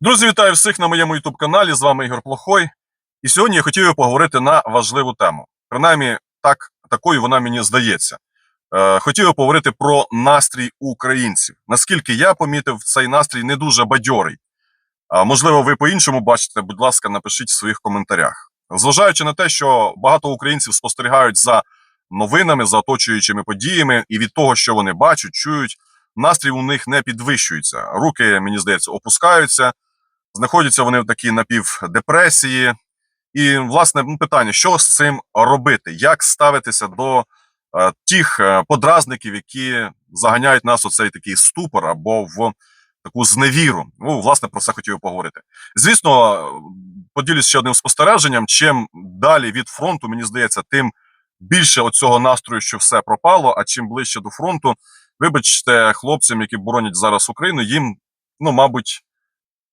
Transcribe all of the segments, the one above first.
Друзі, вітаю всіх на моєму youtube каналі. З вами Ігор Плохой. І сьогодні я хотів би поговорити на важливу тему. Принаймні, так, такою вона мені здається. Е, хотів поговорити про настрій українців. Наскільки я помітив, цей настрій не дуже бадьорий. А, можливо, ви по-іншому бачите, будь ласка, напишіть в своїх коментарях. Зважаючи на те, що багато українців спостерігають за новинами, за оточуючими подіями, і від того, що вони бачать, чують, настрій у них не підвищується. Руки, мені здається, опускаються знаходяться вони в такій напівдепресії. І, власне, ну, питання: що з цим робити? Як ставитися до е, тих е, подразників, які заганяють нас у цей такий ступор або в таку зневіру? Ну, власне, про це хотів поговорити. Звісно, поділюсь ще одним спостереженням. Чим далі від фронту, мені здається, тим більше оцього настрою, що все пропало. А чим ближче до фронту, вибачте, хлопцям, які боронять зараз Україну, їм, ну, мабуть.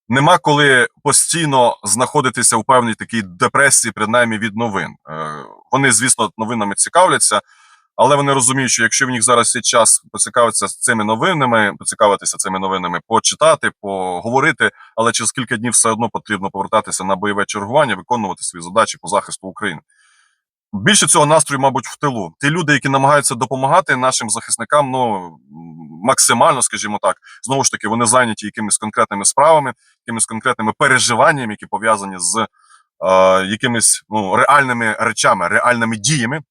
Нема коли постійно знаходитися у певній такій депресії, принаймні від новин. Е, Вони, звісно, новинами цікавляться, але вони розуміють, що якщо в них зараз є час поцікавитися цими новинами, поцікавитися цими новинами, почитати, поговорити, але через кілька днів все одно потрібно повертатися на бойове чергування, виконувати свої задачі по захисту України. Більше цього настрою, мабуть, в тилу. Ті люди, які намагаються допомагати нашим захисникам, ну максимально, скажімо так, знову ж таки, вони зайняті якимись конкретними справами, якимись конкретними переживаннями, які пов'язані з е, якимись ну, реальними речами, реальними діями.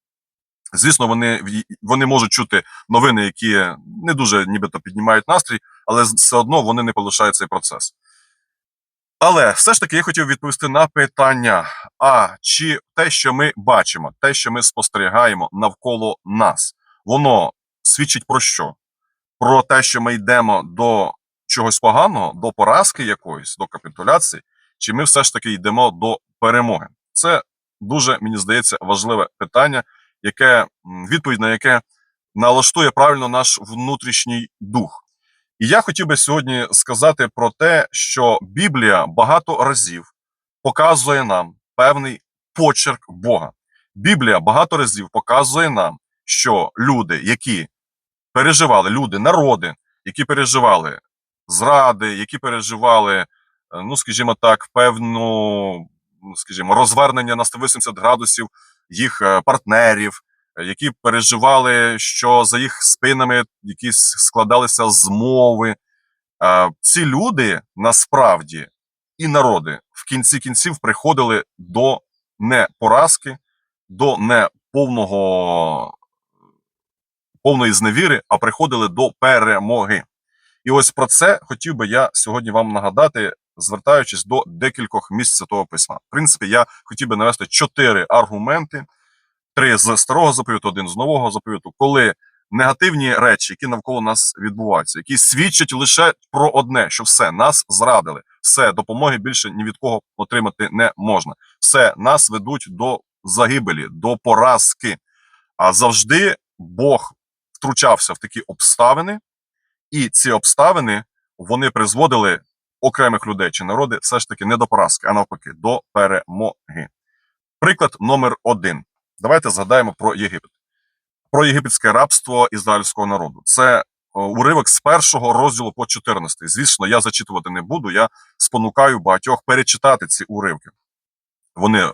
Звісно, вони вони можуть чути новини, які не дуже нібито піднімають настрій, але все одно вони не полишають цей процес. Але все ж таки я хотів відповісти на питання: а чи те, що ми бачимо, те, що ми спостерігаємо навколо нас, воно свідчить про що? Про те, що ми йдемо до чогось поганого, до поразки якоїсь, до капітуляції, чи ми все ж таки йдемо до перемоги? Це дуже, мені здається, важливе питання, яке відповідь на яке налаштує правильно наш внутрішній дух. І я хотів би сьогодні сказати про те, що Біблія багато разів показує нам певний почерк Бога. Біблія багато разів показує нам, що люди, які переживали, люди, народи, які переживали зради, які переживали, е, ну скажімо так, певну, ну, скажімо, розвернення на 180 градусів їх е, партнерів які переживали, що за їх спинами якісь складалися змови. Ці люди насправді і народи в кінці кінців приходили до не поразки, до не повного повної зневіри, а приходили до перемоги. І ось про це хотів би я сьогодні вам нагадати, звертаючись до декількох місць Святого Письма. В принципі, я хотів би навести чотири аргументи три з старого заповіту, один з нового заповіту, коли негативні речі, які навколо нас відбуваються, які свідчать лише про одне, що все нас зрадили, все допомоги більше ні від кого отримати не можна. Все нас ведуть до загибелі, до поразки. А завжди Бог втручався в такі обставини, і ці обставини вони призводили окремих людей чи народи все ж таки не до поразки, а навпаки, до перемоги. Приклад номер один. Давайте згадаємо про Єгипет, про єгипетське рабство ізраїльського народу. Це е, уривок з першого розділу по 14. Звісно, я зачитувати не буду. Я спонукаю багатьох перечитати ці уривки. Вони е,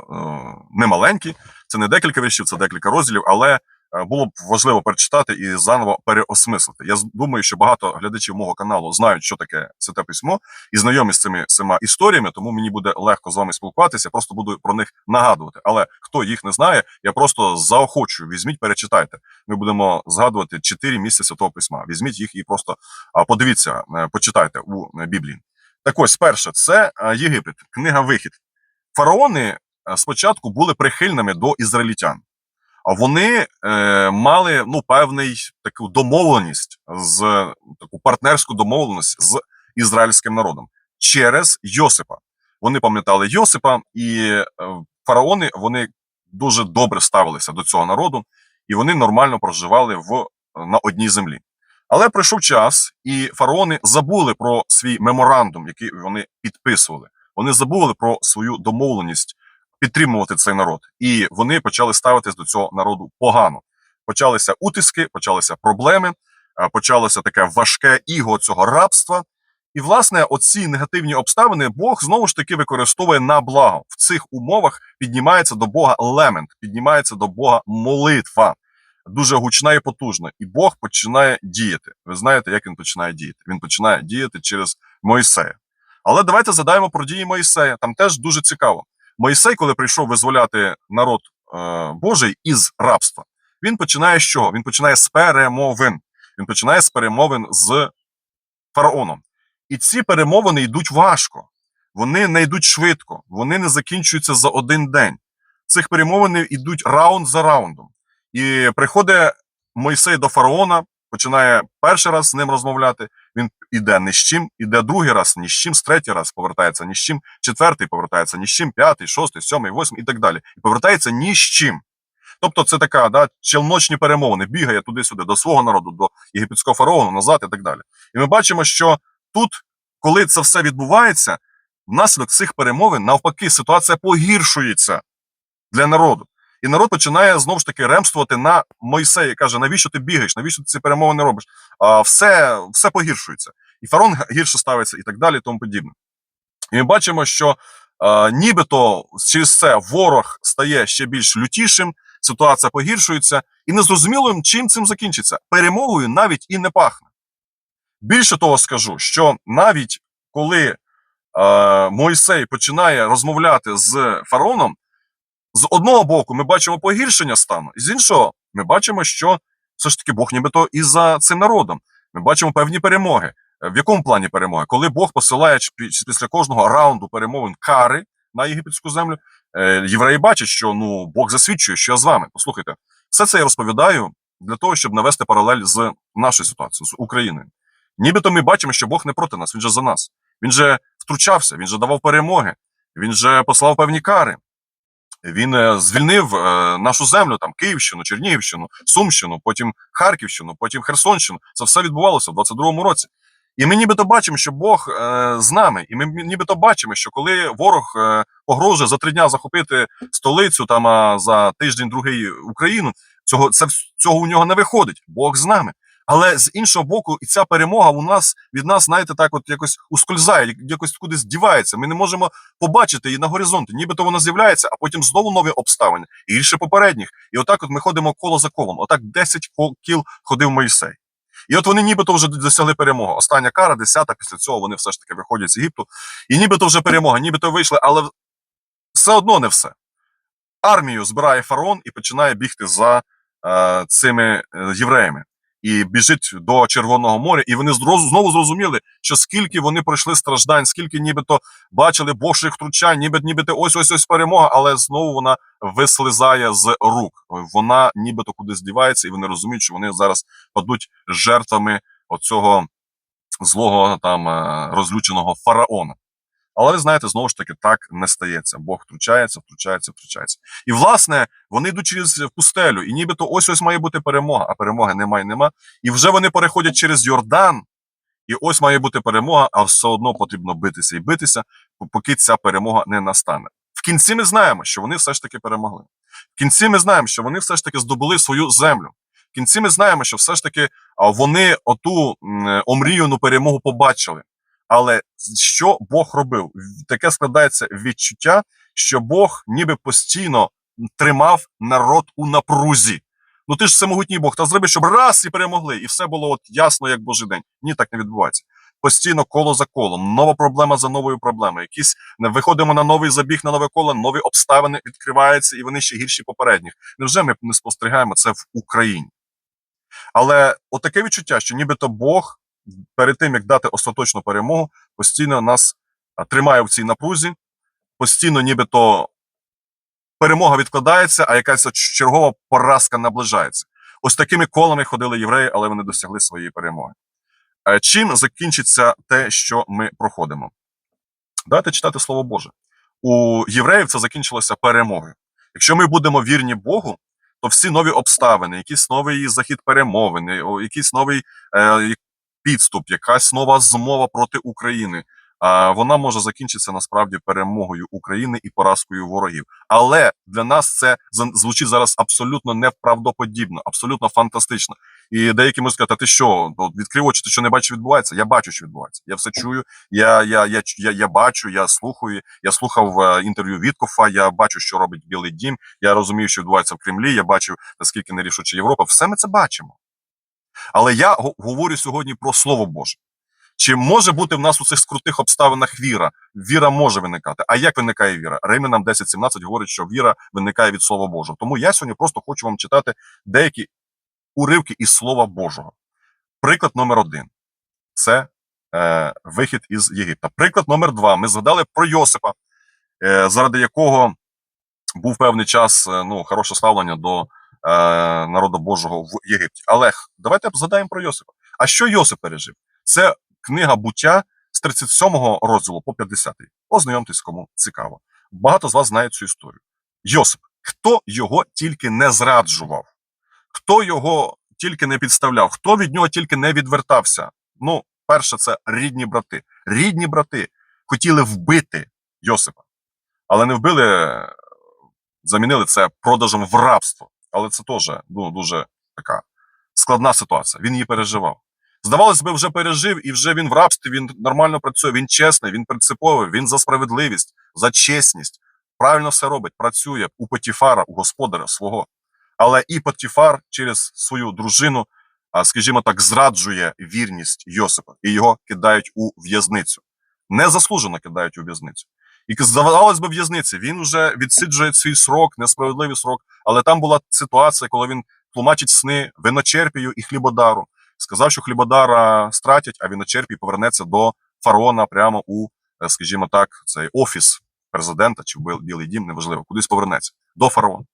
не маленькі, це не декілька віршів, це декілька розділів, але було б важливо перечитати і заново переосмислити. Я думаю, що багато глядачів мого каналу знають, що таке святе письмо, і знайомі з цими всіма історіями, тому мені буде легко з вами спілкуватися. Просто буду про них нагадувати. Але хто їх не знає, я просто заохочую. Візьміть, перечитайте. Ми будемо згадувати чотири місця святого письма. Візьміть їх і просто подивіться, е, почитайте у Біблії. Так ось перше, це е, Єгипет, книга Вихід. Фараони спочатку були прихильними до ізраїльтян вони е, мали ну певний таку домовленість з таку партнерську домовленість з ізраїльським народом через Йосипа. Вони пам'ятали Йосипа, і е, фараони вони дуже добре ставилися до цього народу, і вони нормально проживали в на одній землі. Але прийшов час, і фараони забули про свій меморандум, який вони підписували. Вони забули про свою домовленість підтримувати цей народ, і вони почали ставитись до цього народу погано. Почалися утиски, почалися проблеми, почалося таке важке іго цього рабства, І, власне, оці негативні обставини Бог знову ж таки використовує на благо. В цих умовах піднімається до Бога лемент, піднімається до Бога молитва. Дуже гучна і потужна. І Бог починає діяти. Ви знаєте, як він починає діяти? Він починає діяти через Моїсея. Але давайте задаємо про дії Моїсея. Там теж дуже цікаво. Моїсей, коли прийшов визволяти народ е, Божий із рабства, він починає з чого? Він починає з перемовин. Він починає з перемовин з фараоном. І ці перемовини йдуть важко. Вони не йдуть швидко, вони не закінчуються за один день. Цих перемовини йдуть раунд за раундом. І приходить Мойсей до фараона, починає перший раз з ним розмовляти. Він іде ні з чим, іде другий раз ні з чим, з третій раз повертається ні з чим, четвертий повертається ні з чим, п'ятий, шостий, сьомий, восьмий і так далі. І повертається ні з чим. Тобто це така да, челночні перемовини, бігає туди-сюди, до свого народу, до єгипетського фараону, назад і так далі. І ми бачимо, що тут, коли це все відбувається, внаслідок цих перемовин, навпаки, ситуація погіршується для народу. І народ починає знову ж таки ремствувати на Мойсея. Каже, навіщо ти бігаєш, навіщо ти ці перемовини робиш? А, все, все погіршується. І фарон гірше ставиться, і так далі, і тому подібне. І ми бачимо, що а, нібито через це ворог стає ще більш лютішим, ситуація погіршується, і незрозуміло, чим цим закінчиться. Перемогою навіть і не пахне. Більше того скажу, що навіть коли Мойсей починає розмовляти з фараоном, з одного боку ми бачимо погіршення стану, і з іншого ми бачимо, що все ж таки Бог нібито і за цим народом. Ми бачимо певні перемоги. Е, В якому плані перемоги? Коли Бог посилає після кожного раунду перемовин кари на єгипетську землю, е, євреї бачать, що ну Бог засвідчує, що я з вами. Послухайте, все це я розповідаю для того, щоб навести паралель з нашою ситуацією, з Україною. Нібито ми бачимо, що Бог не проти нас, він же за нас. Він же втручався, він же давав перемоги, він же послав певні кари. Він е, звільнив е, нашу землю, там Київщину, Чернігівщину, Сумщину, потім Харківщину, потім Херсонщину. Це все відбувалося в 22-му році. І ми нібито бачимо, що Бог е, з нами, і ми нібито бачимо, що коли ворог погрожує за три дня захопити столицю, там а за тиждень другий Україну, цього це цього у нього не виходить. Бог з нами. Але з іншого боку, і ця перемога у нас від нас, знаєте, так от якось ускользає, якось кудись дівається. Ми не можемо побачити її на горизонті, нібито вона з'являється, а потім знову нові обставини, гірше попередніх. І отак от ми ходимо коло за колом. Отак 10 кіл ходив Моїсей. І от вони нібито вже досягли перемоги. Остання кара, десята, після цього вони все ж таки виходять з Єгипту. І нібито вже перемога, нібито вийшли, але все одно не все. Армію збирає фараон і починає бігти за е, цими е, євреями. І біжить до Червоного моря, і вони знову зрозуміли, що скільки вони пройшли страждань, скільки нібито бачили Божих втручань, ніби нібито ось ось ось перемога, але знову вона вислизає з рук. Вона нібито кудись дівається, і вони розуміють, що вони зараз падуть жертвами оцього злого там е, розлюченого фараона. Але ви знаєте, знову ж таки, так не стається. Бог втручається, втручається, втручається. І власне вони йдуть через пустелю, і нібито ось ось має бути перемога, а перемоги немає, нема. І вже вони переходять через Йордан, і ось має бути перемога, а все одно потрібно битися і битися, поки ця перемога не настане. В кінці ми знаємо, що вони все ж таки перемогли. В кінці ми знаємо, що вони все ж таки здобули свою землю. В кінці ми знаємо, що все ж таки вони оту омріяну перемогу побачили. Але що Бог робив? Таке складається відчуття, що Бог ніби постійно тримав народ у напрузі. Ну ти ж всемогутній Бог, та зроби, щоб раз і перемогли, і все було от ясно, як Божий день. Ні, так не відбувається. Постійно коло за колом, нова проблема за новою проблемою. Якісь виходимо на новий забіг, на нове коло, нові обставини відкриваються, і вони ще гірші попередніх. Невже ми не спостерігаємо це в Україні? Але отаке відчуття, що нібито Бог перед тим як дати остаточну перемогу, постійно нас тримає в цій напрузі, постійно, нібито перемога відкладається, а якась чергова поразка наближається. Ось такими колами ходили євреї, але вони досягли своєї перемоги. Е, Чим закінчиться те, що ми проходимо? Давайте читати Слово Боже. У євреїв це закінчилося перемогою. Якщо ми будемо вірні Богу, то всі нові обставини, якийсь новий захід перемовини, якийсь новий е, підступ, якась нова змова проти України. Вона може закінчитися насправді перемогою України і поразкою ворогів. Але для нас це звучить зараз абсолютно неправдоподібно, абсолютно фантастично. І деякі можуть сказати, ти що, от відкрив очі, ти що не бачиш, відбувається? Я бачу, що відбувається. Я все чую, я, я, я, я, я бачу, я слухаю, я слухав е, інтерв'ю Віткофа, я бачу, що робить Білий Дім, я розумію, що відбувається в Кремлі, я бачу, наскільки нерішуча Європа. Все ми це бачимо. Але я говорю сьогодні про Слово Боже. Чи може бути в нас у цих скрутих обставинах віра? Віра може виникати. А як виникає віра? Римлянам 10.17 говорить, що віра виникає від Слова Божого. Тому я сьогодні просто хочу вам читати деякі уривки із Слова Божого. Приклад номер один це е, вихід із Єгипта. Приклад номер два. Ми згадали про Йосипа, е, заради якого був певний час е, ну, хороше ставлення до народу Божого в Єгипті. Але давайте згадаємо про Йосипа. А що Йосип пережив? Це книга буття з 37 розділу по 50. Ознайомтесь, кому цікаво. Багато з вас знає цю історію. Йосип, хто його тільки не зраджував, хто його тільки не підставляв, хто від нього тільки не відвертався. Ну, перше, це рідні брати. Рідні брати хотіли вбити Йосипа, але не вбили, е, замінили це продажем в рабство. Але це теж ну, дуже така складна ситуація. Він її переживав. Здавалось би, вже пережив, і вже він в рабстві, він нормально працює, він чесний, він принциповий, він за справедливість, за чесність. Правильно все робить, працює у Потіфара, у господаря свого. Але і Потіфар через свою дружину, скажімо так, зраджує вірність Йосипа, і його кидають у в'язницю. Незаслужено кидають у в'язницю. І здавалось би, в'язниці він вже відсиджує свій срок, несправедливий срок. Але там була ситуація, коли він тлумачить сни виночерпію і хлібодару. Сказав, що хлібодара стратять, а виночерпій повернеться до фараона прямо у, е, скажімо так, цей офіс президента чи Білий дім, неважливо, кудись повернеться до фараона.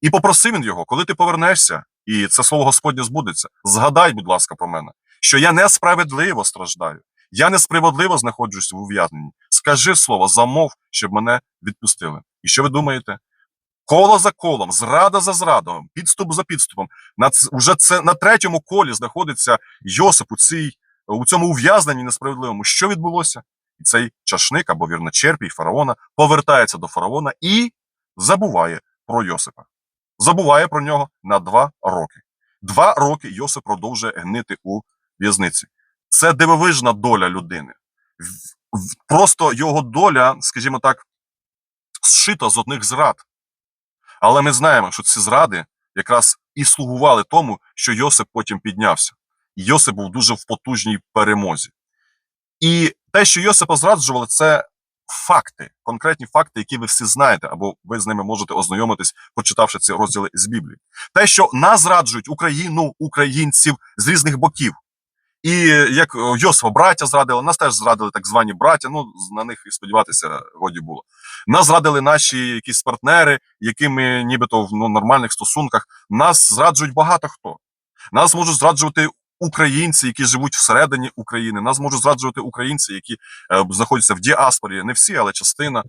І попросив він його, коли ти повернешся, і це слово Господнє збудеться, згадай, будь ласка, про мене, що я несправедливо страждаю, я несправедливо знаходжусь у ув'язненні. Скажи слово, замов, щоб мене відпустили. І що ви думаєте? Коло за колом, зрада за зрадом, підступ за підступом. На уже це на третьому колі знаходиться Йосип у цій у цьому ув'язненні несправедливому. Що відбулося? І цей чашник або вірночерпій фараона повертається до фараона і забуває про Йосипа. Забуває про нього на два роки. Два роки Йосип продовжує гнити у в'язниці. Це дивовижна доля людини. Просто його доля, скажімо так, зшита з одних зрад. Але ми знаємо, що ці зради якраз і слугували тому, що Йосип потім піднявся. І Йосип був дуже в потужній перемозі. І те, що Йосипа зраджували, це факти, конкретні факти, які ви всі знаєте, або ви з ними можете ознайомитись, прочитавши ці розділи з Біблії. Те, що нас зраджують Україну, українців з різних боків. І як о, Йосифа браття зрадили, нас теж зрадили так звані браття. Ну на них і сподіватися годі було. Нас зрадили наші якісь партнери, якими нібито в ну, нормальних стосунках. Нас зраджують багато хто. Нас можуть зраджувати українці, які живуть всередині України. Нас можуть зраджувати українці, які е, знаходяться в діаспорі. Не всі, але частина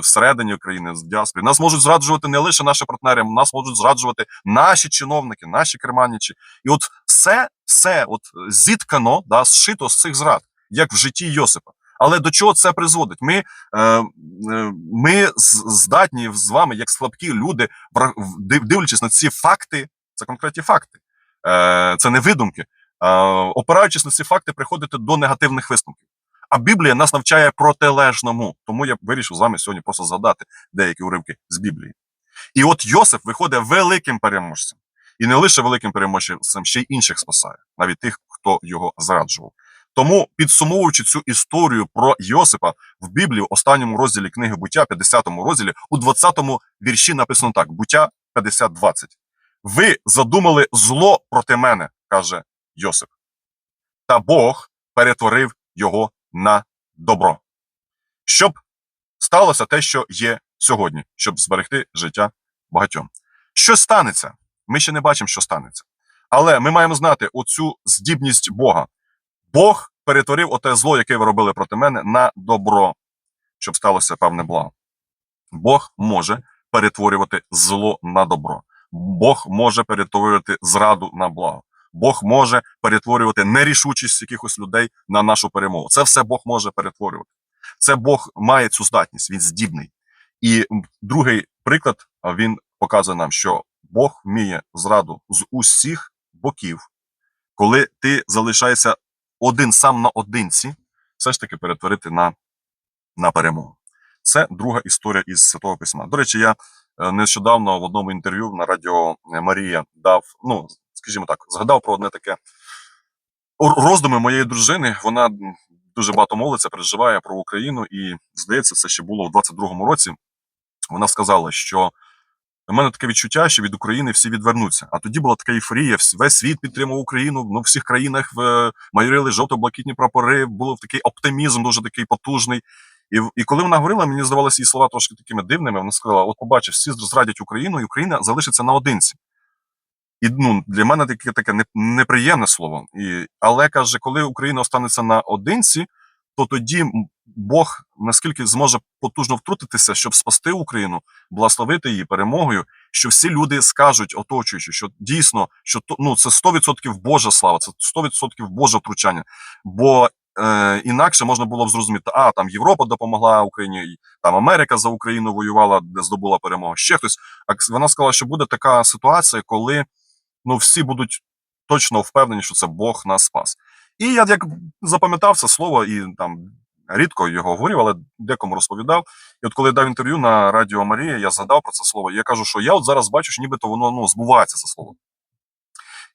всередині України в діаспорі. Нас можуть зраджувати не лише наші партнери, нас можуть зраджувати наші чиновники, наші керманічі. І от все, все от зіткано, да, зшито з цих зрад, як в житті Йосипа. Але до чого це призводить? Ми, е, е, ми здатні з вами, як слабкі люди, дивлячись на ці факти, це конкретні факти, е, це не видумки, е, опираючись на ці факти, приходити до негативних висновків. А Біблія нас навчає протилежному. Тому я вирішив з вами сьогодні просто згадати деякі уривки з Біблії. І от Йосип виходить великим переможцем. І не лише великим переможцем, ще й інших спасає, навіть тих, хто його зраджував. Тому, підсумовуючи цю історію про Йосипа в Біблії, в останньому розділі книги буття, 50-му розділі, у 20-му вірші написано так: буття 50-20. Ви задумали зло проти мене, каже Йосип. Та Бог перетворив його на добро. Щоб сталося те, що є сьогодні, щоб зберегти життя багатьом. Що станеться? Ми ще не бачимо, що станеться. Але ми маємо знати оцю здібність Бога. Бог перетворив оте зло, яке ви робили проти мене, на добро, щоб сталося певне благо. Бог може перетворювати зло на добро. Бог може перетворювати зраду на благо. Бог може перетворювати нерішучість якихось людей на нашу перемогу. Це все Бог може перетворювати. Це Бог має цю здатність, він здібний. І другий приклад він показує нам, що Бог вміє зраду з усіх боків коли ти залишаєшся один сам на одинці, все ж таки перетворити на, на перемогу. Це друга історія із Святого Письма. До речі, я е, нещодавно в одному інтерв'ю на радіо Марія дав, ну, скажімо так, згадав про одне таке роздуми моєї дружини. Вона дуже багато молиться, переживає про Україну, і здається, це ще було в 22-му році. Вона сказала, що у мене таке відчуття, що від України всі відвернуться. А тоді була така ейфорія, весь світ підтримував Україну. Ну, в всіх країнах в, майорили жовто-блакитні прапори, було такий оптимізм, дуже такий потужний. І, і коли вона говорила, мені здавалося її слова трошки такими дивними. Вона сказала: От побачиш, всі зрадять Україну, і Україна залишиться наодинці. І ну, для мене таке таке неприємне слово. І, але каже, коли Україна останеться наодинці, то тоді Бог наскільки зможе потужно втрутитися, щоб спасти Україну, благословити її перемогою, що всі люди скажуть, оточуючи, що дійсно, що ну, це 100% Божа слава, це 100% Боже втручання. Бо е, інакше можна було б зрозуміти, а там Європа допомогла Україні, там Америка за Україну воювала, де здобула перемогу. Ще хтось. А вона сказала, що буде така ситуація, коли ну, всі будуть точно впевнені, що це Бог нас спас. І я як запам'ятав це слово і там рідко його говорив, але декому розповідав. І от коли я дав інтерв'ю на Радіо Марія, я згадав про це слово. І я кажу, що я от зараз бачу, що нібито воно ну, збувається це слово.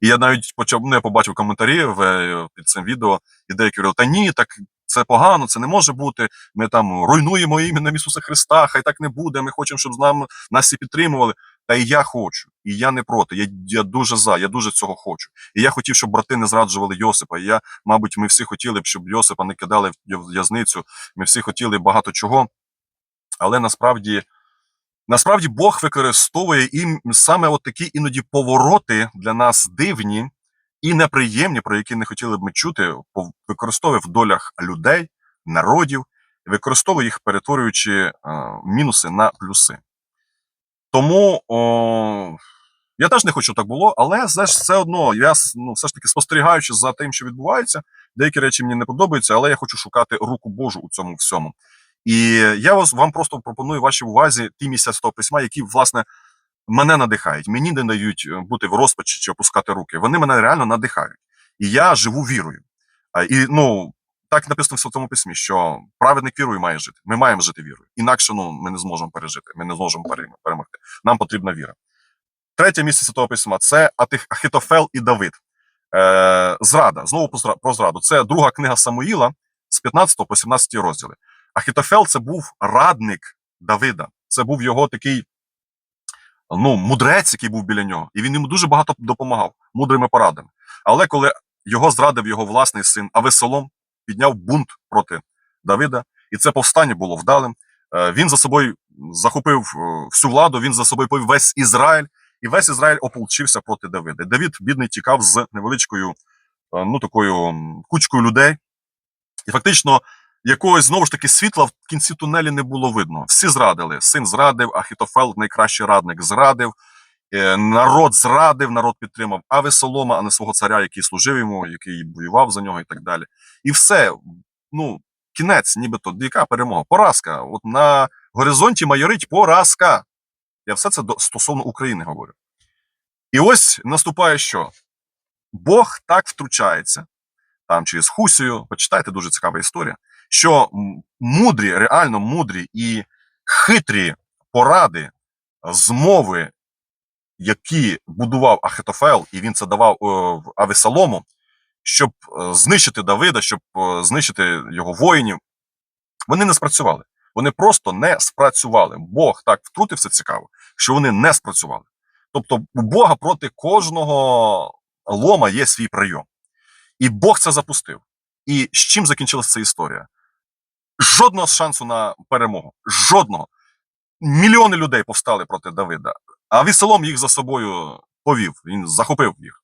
І я навіть почав, ну, я побачив коментарі в, під цим відео, і деякі говорили, та ні, так це погано, це не може бути. Ми там руйнуємо іменем Ісуса Христа, хай так не буде. Ми хочемо, щоб з нами нас всі підтримували. Та і я хочу, і я не проти. Я, я дуже за, я дуже цього хочу. І я хотів, щоб брати не зраджували Йосипа. І я, мабуть, ми всі хотіли б, щоб Йосипа не кидали в в'язницю. Ми всі хотіли багато чого. Але насправді, насправді Бог використовує і саме от такі іноді повороти для нас дивні і неприємні, про які не хотіли б ми чути, використовує в долях людей, народів, використовує їх, перетворюючи е, мінуси на плюси. Тому о, я теж не хочу, так було, але все, все одно, я ну, все ж таки спостерігаючи за тим, що відбувається, деякі речі мені не подобаються, але я хочу шукати руку Божу у цьому всьому. І я вас вам просто пропоную вашій увазі ті місця з того письма, які, власне, мене надихають. Мені не дають е, бути в розпачі чи опускати руки. Вони мене реально надихають. І я живу вірою. І ну, так написано в Святому Письмі, що праведник вірою має жити. Ми маємо жити вірою. Інакше ну, ми не зможемо пережити, ми не зможемо перемогти. Нам потрібна віра. Третє місце Святого Письма це Ахітофел і Давид. Е, зрада. Знову про зраду. Це друга книга Самуїла з 15 по 17 розділи. Ахітофел це був радник Давида. Це був його такий ну, мудрець, який був біля нього, і він йому дуже багато допомагав мудрими порадами. Але коли його зрадив його власний син Авесолом, підняв бунт проти Давида, і це повстання було вдалим. е, Він за собою захопив е, всю владу, він за собою повів весь Ізраїль, і весь Ізраїль ополчився проти Давида. Давид, бідний, тікав з невеличкою, е, ну такою кучкою людей, і фактично якогось знову ж таки світла в кінці тунелі не було видно. Всі зрадили. Син зрадив, Ахітофел, найкращий радник, зрадив. Е, Народ зрадив, народ підтримав Авесолома, а не свого царя, який служив йому, який воював за нього і так далі. І все. Ну, кінець, нібито яка перемога, поразка. От на горизонті майорить поразка. Я все це стосовно України говорю. І ось наступає що? Бог так втручається, там через Хусію, почитайте дуже цікава історія, що мудрі, реально мудрі і хитрі поради, змови, які будував Ахитофел, і він це давав е, в Авесолому, щоб е, знищити Давида, щоб е, знищити його воїнів, вони не спрацювали. Вони просто не спрацювали. Бог так втрутився цікаво, що вони не спрацювали. Тобто, у Бога проти кожного лома є свій прийом. І Бог це запустив. І з чим закінчилася ця історія? Жодного шансу на перемогу. Жодного. Мільйони людей повстали проти Давида, а Віселом їх за собою повів. Він захопив їх.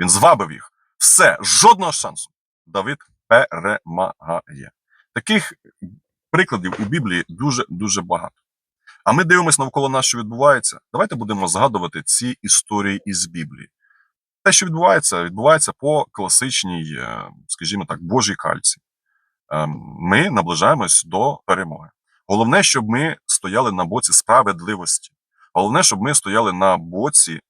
Він звабив їх. Все, жодного шансу. Давид перемагає. Таких прикладів у Біблії дуже-дуже багато. А ми дивимося навколо нас, що відбувається. Давайте будемо згадувати ці історії із Біблії. Те, що відбувається, відбувається по класичній, е, скажімо так, Божій кальці. Е, Ми наближаємось до перемоги. Головне, щоб ми стояли на боці справедливості. Головне, щоб ми стояли на боці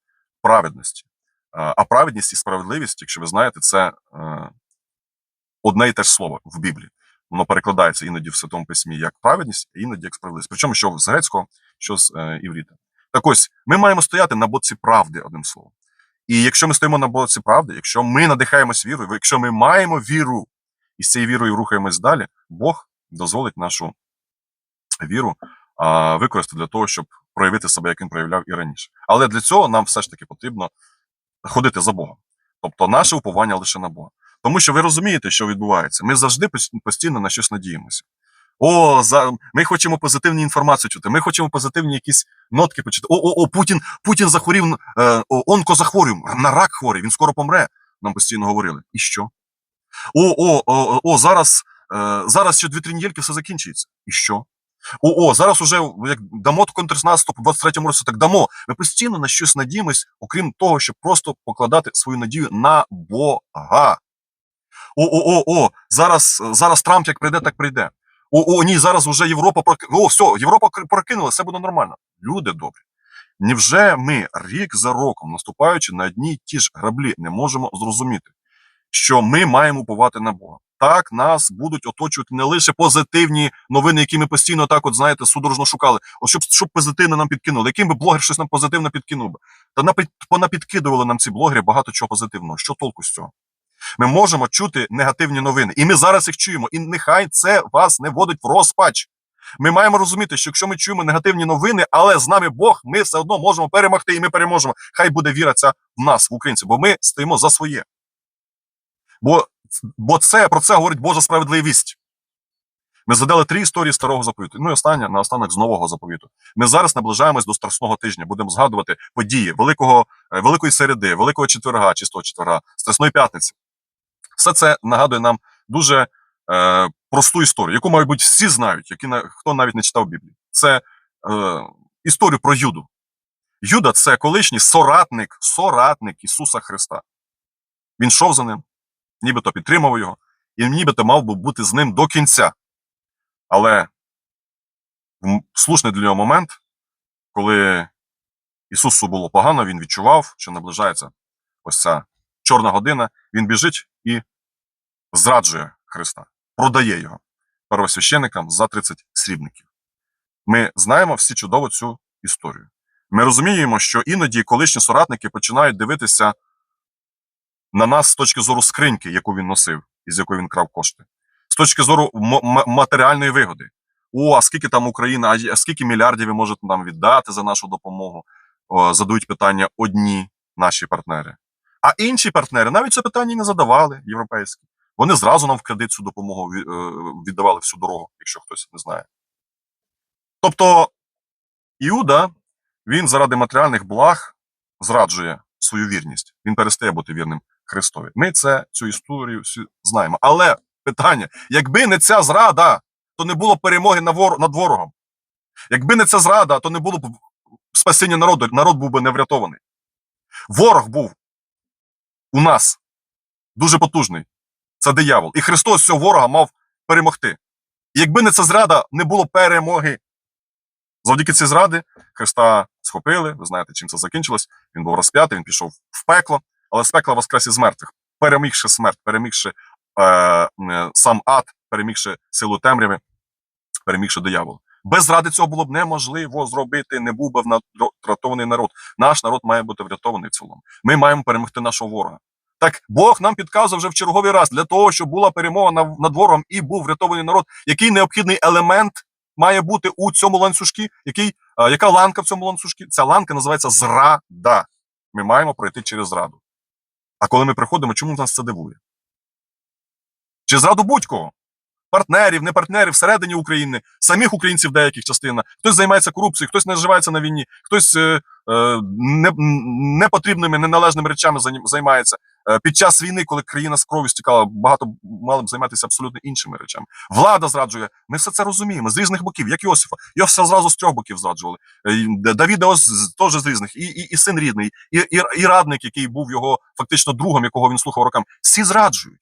праведності. А праведність і справедливість, якщо ви знаєте, це е, одне і те ж слово в Біблії. Воно перекладається іноді в Святому Письмі як праведність, а іноді як справедливість. Причому що з грецького, що з е, івріта. Так ось, ми маємо стояти на боці правди, одним словом. І якщо ми стоїмо на боці правди, якщо ми надихаємось вірою, якщо ми маємо віру і з цією вірою рухаємось далі, Бог дозволить нашу віру використати для того, щоб проявити себе, як він проявляв і раніше. Але для цього нам все ж таки потрібно ходити за Богом. Тобто наше уповання лише на Бога. Тому що ви розумієте, що відбувається. Ми завжди постійно на щось надіємося. О, за... ми хочемо позитивні інформацію чути, ми хочемо позитивні якісь нотки почути. О, о, о, Путін, Путін захворів, е, о, на рак хворий, він скоро помре. Нам постійно говорили. І що? О, о, о, о, зараз, е, зараз ще 2-3 недільки все закінчується. І що? О, о, зараз уже як дамо контрнаступ у 23-му році, так дамо. Ми постійно на щось надіємось, окрім того, щоб просто покладати свою надію на Бога. О, о, о, о, зараз, зараз Трамп як прийде, так прийде. О, о, ні, зараз уже Європа прок... О, все, Європа прокинула, все буде нормально. Люди добрі. Невже ми рік за роком, наступаючи на одні й ті ж граблі, не можемо зрозуміти, що ми маємо уповати на Бога? Так, нас будуть оточувати не лише позитивні новини, які ми постійно так, от знаєте, судорожно шукали. От щоб, щоб позитивно нам підкинули. Яким би блогер щось нам позитивно підкинув би? Та напід, понапідкидували нам ці блогери багато чого позитивного. Що толку з цього? Ми можемо чути негативні новини, і ми зараз їх чуємо. І нехай це вас не вводить в розпач. Ми маємо розуміти, що якщо ми чуємо негативні новини, але з нами Бог, ми все одно можемо перемогти, і ми переможемо. Хай буде віра ця в нас, в українців, бо ми стоїмо за своє. Бо, бо це про це говорить Божа справедливість. Ми згадали три історії старого заповіту. Ну і остання наостанок з нового заповіту. Ми зараз наближаємось до страсного тижня. Будемо згадувати події великого, е, великої середи, великого четверга, чистого четверга, страсної п'ятниці. Все це нагадує нам дуже е, просту історію, яку, мабуть, всі знають, які хто навіть не читав Біблію. Це е, історію про Юду. Юда це колишній соратник, соратник Ісуса Христа. Він йшов за ним, нібито підтримав його, і нібито мав би бути з ним до кінця. Але в слушний для нього момент, коли Ісусу було погано, він відчував, що наближається ось ця чорна година, він біжить і зраджує Христа, продає його первосвященикам за 30 срібників. Ми знаємо всі чудово цю історію. Ми розуміємо, що іноді колишні соратники починають дивитися на нас з точки зору скриньки, яку він носив, і з якої він крав кошти, з точки зору матеріальної вигоди. О, а скільки там Україна, а скільки мільярдів ви можете нам віддати за нашу допомогу? О, задають питання одні наші партнери. А інші партнери навіть це питання не задавали, європейські. Вони зразу нам в кредит цю допомогу е, віддавали всю дорогу, якщо хтось не знає. Тобто Іуда, він заради матеріальних благ зраджує свою вірність. Він перестає бути вірним Христові. Ми це цю історію всі знаємо. Але питання: якби не ця зрада, то не було перемоги над ворогом. Якби не ця зрада, то не було б спасіння народу, народ був би не врятований. Ворог був у нас дуже потужний. Це диявол. І Христос цього ворога мав перемогти. І якби не ця зрада, не було перемоги. Завдяки цій зради Христа схопили. Ви знаєте, чим це закінчилось. Він був розп'ятий, він пішов в пекло, але з пекла воскрес із мертвих, перемігши смерть, перемігши е, е, сам ад, перемігши силу темряви, перемігши диявола. Без зради цього було б неможливо зробити, не був би врятований народ. Наш народ має бути врятований в цілому. Ми маємо перемогти нашого ворога. Так Бог нам підказує вже в черговий раз для того, щоб була перемога над ворогом і був врятований народ. Який необхідний елемент має бути у цьому ланцюжці? Який, яка ланка в цьому ланцюжці? Ця ланка називається зрада. Ми маємо пройти через зраду. А коли ми приходимо, чому нас це дивує? Чи зраду будь-кого? Партнерів, не партнерів всередині України, самих українців деяких частина. Хтось займається корупцією, хтось наживається на війні, хтось е, е, не, непотрібними, неналежними речами займається. Е, під час війни, коли країна з кров'ю стікала, багато мали б займатися абсолютно іншими речами. Влада зраджує. Ми все це розуміємо з різних боків, як Йосифа. Йосифа зразу з трьох боків зраджували. Е, Давіда теж з різних, і, і, і син рідний, і, і, і радник, який був його фактично другом, якого він слухав роками. Всі зраджують.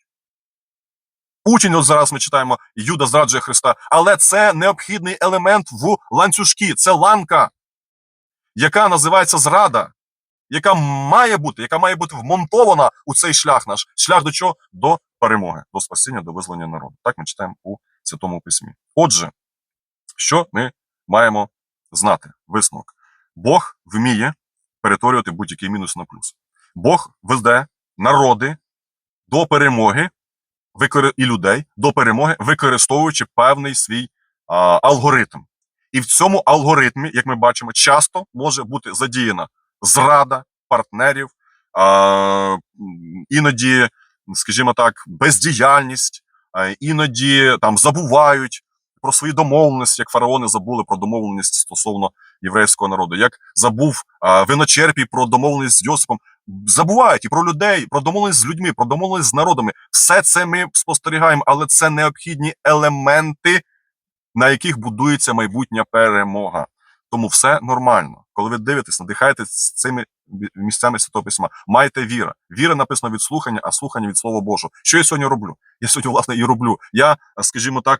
Путін, от зараз ми читаємо, Юда зраджує Христа. Але це необхідний елемент в ланцюжці. Це ланка, яка називається зрада. Яка має бути, яка має бути вмонтована у цей шлях наш. Шлях до чого? До перемоги, до спасіння, до визволення народу. Так ми читаємо у Святому Письмі. Отже, що ми маємо знати? Висновок. Бог вміє перетворювати будь-який мінус на плюс. Бог веде народи до перемоги і людей до перемоги, використовуючи певний свій а, алгоритм. І в цьому алгоритмі, як ми бачимо, часто може бути задіяна зрада партнерів, іноді, скажімо так, бездіяльність, іноді там забувають про свої домовленості, як фараони забули про домовленість стосовно єврейського народу, як забув виночерпій про домовленість з Йосипом. Забувають і про людей, про домовленість з людьми, про домовленість з народами. Все це ми спостерігаємо, але це необхідні елементи, на яких будується майбутня перемога. Тому все нормально. Коли ви дивитесь, надихаєтесь цими місцями Святого Письма, майте віра. Віра написана від слухання, а слухання від Слова Божого. Що я сьогодні роблю? Я сьогодні, власне, і роблю. Я, скажімо так,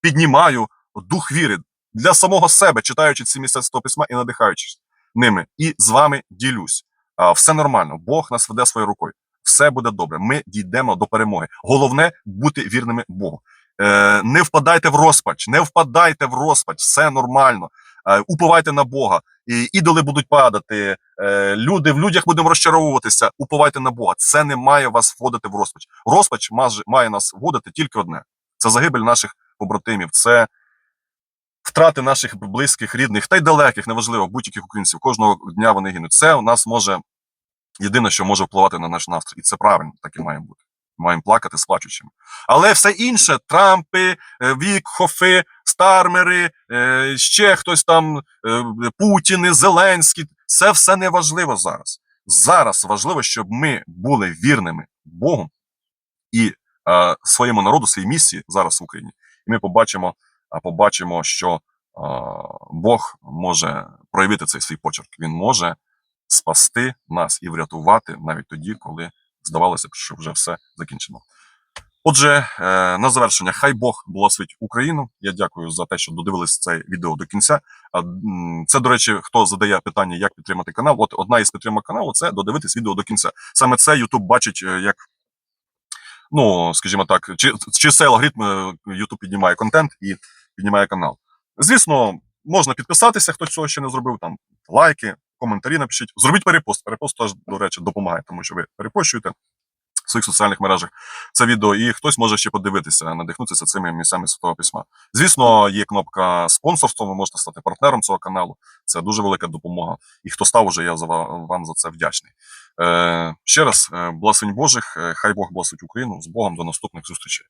піднімаю дух віри для самого себе, читаючи ці місця Святого Письма і надихаючись ними. І з вами ділюсь. Все нормально. Бог нас веде своєю рукою. Все буде добре. Ми дійдемо до перемоги. Головне бути вірними Богу. Е, не впадайте в розпач, не впадайте в розпач, все нормально. Е, уповайте на Бога. І ідоли будуть падати, е, люди в людях будемо розчаровуватися. Уповайте на Бога. Це не має вас вводити в розпач. Розпач має нас вводити тільки одне: це загибель наших побратимів, це втрати наших близьких, рідних та й далеких, неважливо, будь-яких українців. Кожного дня вони гинуть. Це у нас може єдине, що може впливати на наш настрій, і це правильно, так і має бути. Маємо плакати з плачучими. Але все інше: Трампи, е, Вікхофи, Стармери, е, ще хтось там, е, Путіни, Зеленський. Це все не важливо зараз. Зараз важливо, щоб ми були вірними Богу і е, своєму народу, своїй місії зараз в Україні. І ми побачимо, побачимо, що е, Бог може проявити цей свій почерк. Він може спасти нас і врятувати навіть тоді, коли здавалося б, що вже все закінчено. Отже, е, на завершення, хай Бог благословить Україну. Я дякую за те, що додивились це відео до кінця. Це, до речі, хто задає питання, як підтримати канал. От одна із підтримок каналу це додивитись відео до кінця. Саме це YouTube бачить е, як. Ну, скажімо так, чи, чи цей алгоритм е, YouTube піднімає контент і піднімає канал. Звісно, можна підписатися, хто цього ще не зробив. Там лайки, коментарі напишіть. Зробіть перепост. Перепост теж, до речі, допомагає, тому що ви перепощуєте в своїх соціальних мережах це відео, і хтось може ще подивитися, надихнутися цими місцями святого письма. Звісно, є кнопка спонсорства. Ви можете стати партнером цього каналу. Це дуже велика допомога. І хто став уже, я за вам за це вдячний. Е, ще раз, е, благословень Божих, е, хай Бог благословить Україну з Богом до наступних зустрічей.